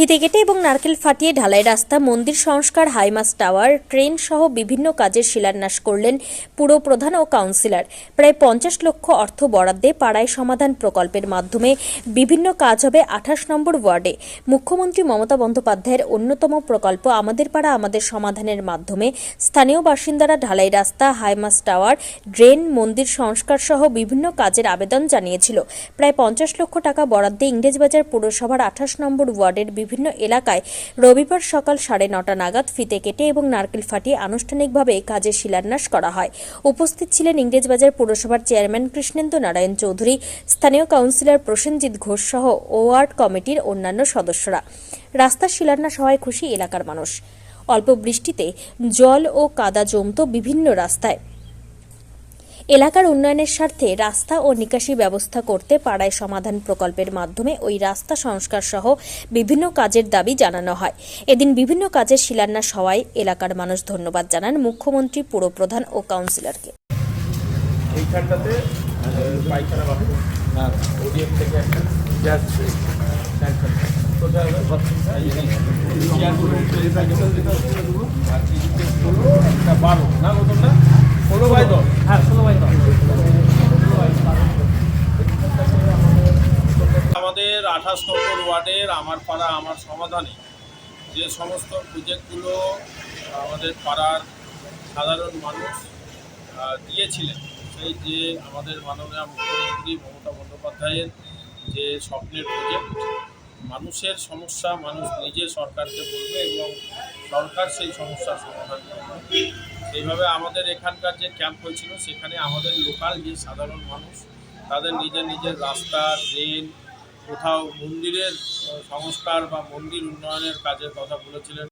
ফিতে কেটে এবং নারকেল ফাটিয়ে ঢালাই রাস্তা, মন্দির সংস্কার, হাইমাস টাওয়ার, ট্রেন সহ বিভিন্ন কাজের শিলান্যাস করলেন পুর প্রধান ও কাউন্সিলর। প্রায় পঞ্চাশ লক্ষ অর্থ বরাদ্দে পাড়ায় সমাধান প্রকল্পের মাধ্যমে বিভিন্ন কাজ হবে আঠাশ নম্বর ওয়ার্ডে। মুখ্যমন্ত্রী মমতা বন্দ্যোপাধ্যায়ের অন্যতম প্রকল্প আমাদের পাড়া, আমাদের সমাধানের মাধ্যমে স্থানীয় বাসিন্দারা ঢালাই রাস্তা, হাইমাস টাওয়ার, ড্রেন, মন্দির সংস্কার সহ বিভিন্ন কাজের আবেদন জানিয়েছিল। প্রায় পঞ্চাশ লক্ষ টাকা বরাদ্দে ইংরেজবাজার পুরসভার আঠাশ নম্বর ওয়ার্ডের বিভিন্ন এলাকায় রবিবার সকাল সাড়ে নটা নাগাদ ফিতে কেটে এবং নারকেল ফাটিয়ে আনুষ্ঠানিকভাবে কাজের শিলান্যাস করা হয়। উপস্থিত ছিলেন ইংরেজবাজার পুরসভার চেয়ারম্যান কৃষ্ণেন্দু নারায়ণ চৌধুরী, স্থানীয় কাউন্সিলর প্রসেনজিৎ ঘোষ সহ ওয়ার্ড কমিটির অন্যান্য সদস্যরা। রাস্তার শিলান্যাস হওয়ায় খুশি এলাকার মানুষ। অল্প বৃষ্টিতে জল ও কাদা জমত বিভিন্ন রাস্তায় এলাকার উন্নয়নের স্বার্থে রাস্তা ও নিকাশি ব্যবস্থা করতে পাড়ায় সমাধান প্রকল্পের মাধ্যমে ওই রাস্তা সংস্কার সহ বিভিন্ন কাজের দাবি জানানো হয় এদিন বিভিন্ন কাজের শিলান্যাস হওয়ায় এলাকার মানুষ ধন্যবাদ জানান মুখ্যমন্ত্রী পুরপ্রধান ও কাউন্সিলরকে এইখানটাতে পায়খানা বাথরুম থেকে গ্যাস স্যাংশন কোথায় হবে একটা বারো না নতুন না আঠাশ নম্বর ওয়ার্ডের আমার পাড়া, আমার সমাধানে যে সমস্ত প্রজেক্টগুলো আমাদের পাড়ার সাধারণ মানুষ দিয়েছিলেন, সেই যে আমাদের মাননীয় মুখ্যমন্ত্রী মমতা বন্দ্যোপাধ্যায়ের যে স্বপ্নের প্রজেক্ট মানুষের সমস্যা মানুষ নিজে সরকারকে বলবে এবং সরকার সেই সমস্যার সমাধান করবে। সেইভাবে আমাদের এখানকার যে ক্যাম্প হয়েছিল, সেখানে আমাদের লোকাল যে সাধারণ মানুষ, তাদের নিজের নিজের রাস্তা ড্রেন কোথাও মন্দিরের সংস্কার বা মন্দির উন্নয়নের কাজের কথা বলেছিলেন।